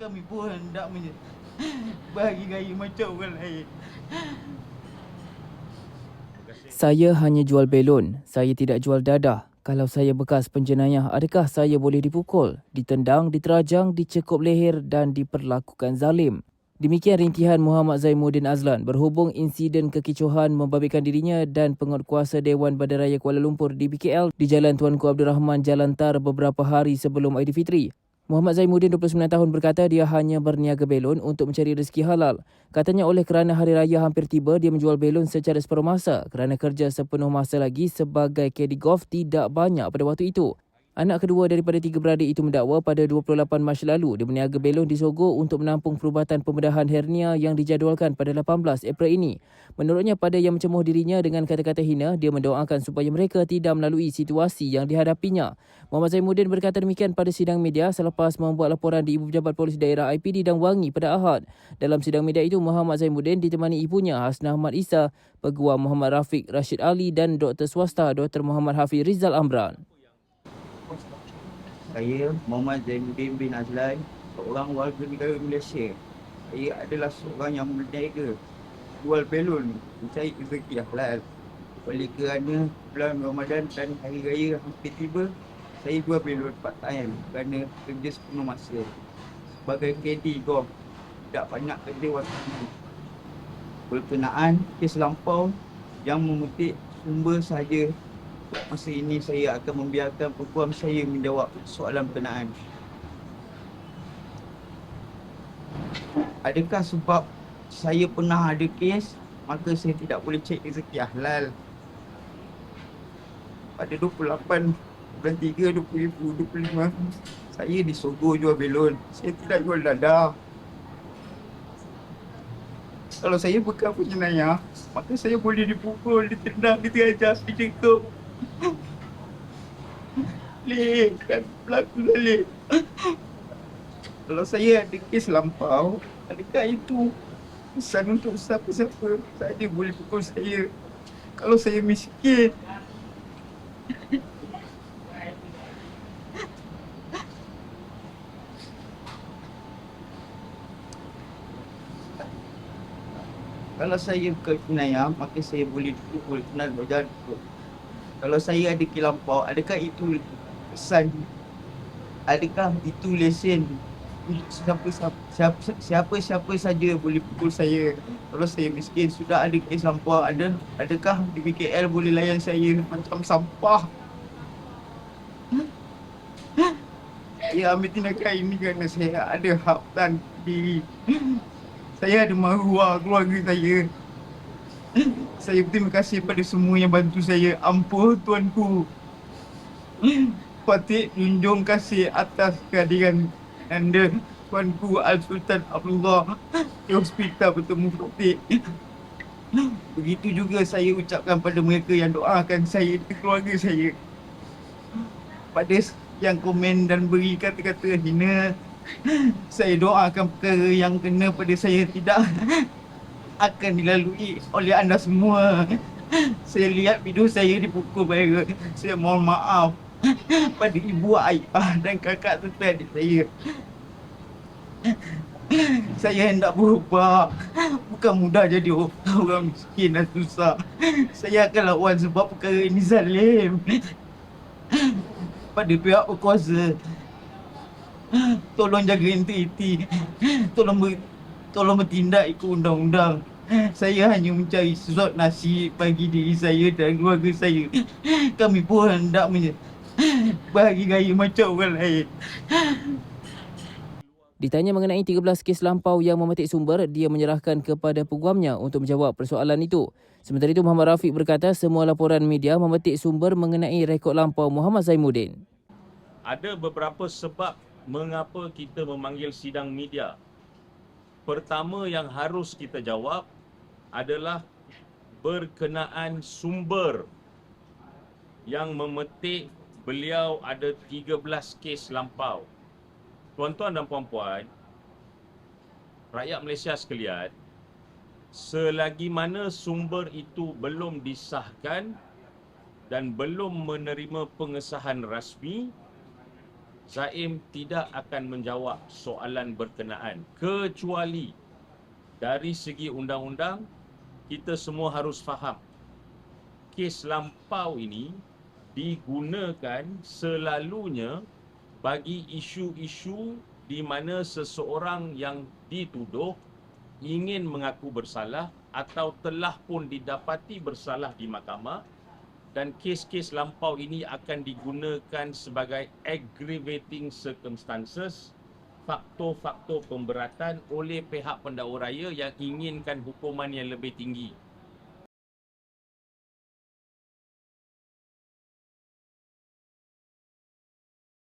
Kami pun hendak menye- bagi gaya macam orang lain. Saya hanya jual belon. Saya tidak jual dadah. Kalau saya bekas penjenayah, adakah saya boleh dipukul, ditendang, diterajang, dicekup leher dan diperlakukan zalim? Demikian rintihan Muhammad Zaimuddin Azlan berhubung insiden kekicauan membabitkan dirinya dan penguatkuasa Dewan Bandaraya Kuala Lumpur di BKL di Jalan Tuanku Abdul Rahman Jalantar beberapa hari sebelum Aidilfitri. Muhammad Zaimuddin 29 tahun berkata dia hanya berniaga belon untuk mencari rezeki halal. Katanya oleh kerana hari raya hampir tiba, dia menjual belon secara separuh masa kerana kerja sepenuh masa lagi sebagai caddy golf tidak banyak pada waktu itu. Anak kedua daripada tiga beradik itu mendakwa pada 28 Mac lalu dia berniaga belon di Sogo untuk menampung perubatan pembedahan hernia yang dijadualkan pada 18 April ini. Menurutnya pada yang mencemuh dirinya dengan kata-kata hina, dia mendoakan supaya mereka tidak melalui situasi yang dihadapinya. Muhammad Zaimuddin berkata demikian pada sidang media selepas membuat laporan di Ibu Pejabat Polis Daerah IPD dan Wangi pada Ahad. Dalam sidang media itu, Muhammad Zaimuddin ditemani ibunya Hasnah Ahmad Isa, Peguam Muhammad Rafiq Rashid Ali dan Dr. Swasta Dr. Muhammad Hafiz Rizal Amran. Saya Muhammad Zainuddin bin Azlan, seorang warga negara Malaysia. Saya adalah seorang yang berniaga jual belon mencari rezeki halal. Oleh kerana bulan Ramadan dan Hari Raya hampir tiba, saya jual belon part time kerana kerja sepenuh masa. Sebagai caddy golf, tidak banyak kerja waktu ini. Berkenaan kes lampau yang memetik sumber sahaja Masa ini saya akan membiarkan peguam saya menjawab soalan berkenaan. Adakah sebab saya pernah ada kes maka saya tidak boleh cek rezeki halal? Pada 28 bulan 3 2025 saya di Sogo jual belon. Saya tidak jual dadah. Kalau saya bukan penjenayah, maka saya boleh dipukul, ditendang, diterajang, dicekuk. Kan berlaku Lek. Kalau saya ada kes lampau, adakah itu pesan untuk siapa-siapa saja boleh pukul saya? Kalau saya miskin, kalau saya ke penayah, maka saya boleh dipukul, kenal berjalan pukul. Kalau saya ada kilampau, adakah itu pesan? Adakah itu lesen siapa siapa siapa siapa saja boleh pukul saya? Kalau saya miskin sudah ada kes lampau, ada adakah di BKL boleh layan saya macam sampah? Saya ambil tindakan ini kerana saya ada hak dan diri. Saya ada maruah keluarga saya. Saya berterima kasih pada semua yang bantu saya. Ampun tuanku. Patut junjung kasih atas kehadiran anda tuanku Al-Sultan Abdullah di hospital bertemu Fatih. Begitu juga saya ucapkan pada mereka yang doakan saya dan keluarga saya. Pada yang komen dan beri kata-kata hina, saya doakan perkara yang kena pada saya tidak akan dilalui oleh anda semua. Saya lihat video saya dipukul viral. Saya mohon maaf pada ibu, ayah dan kakak serta adik saya. Saya hendak berubah. Bukan mudah jadi orang miskin dan susah. Saya akan lawan sebab perkara ini zalim. Pada pihak berkuasa. Tolong jaga integriti. Tolong ber, tolong bertindak ikut undang-undang. Saya hanya mencari sesuatu nasi bagi diri saya dan keluarga saya. Kami pun hendak menye- bagi gaya macam orang lain. Ditanya mengenai 13 kes lampau yang memetik sumber, dia menyerahkan kepada peguamnya untuk menjawab persoalan itu. Sementara itu, Muhammad Rafiq berkata semua laporan media memetik sumber mengenai rekod lampau Muhammad Zaimuddin. ada beberapa sebab mengapa kita memanggil sidang media. Pertama yang harus kita jawab adalah berkenaan sumber yang memetik beliau ada 13 kes lampau. Tuan-tuan dan puan-puan, rakyat Malaysia sekalian, selagi mana sumber itu belum disahkan dan belum menerima pengesahan rasmi, Zaim tidak akan menjawab soalan berkenaan kecuali dari segi undang-undang kita semua harus faham. Kes lampau ini digunakan selalunya bagi isu-isu di mana seseorang yang dituduh ingin mengaku bersalah atau telah pun didapati bersalah di mahkamah dan kes-kes lampau ini akan digunakan sebagai aggravating circumstances faktor-faktor pemberatan oleh pihak pendakwa raya yang inginkan hukuman yang lebih tinggi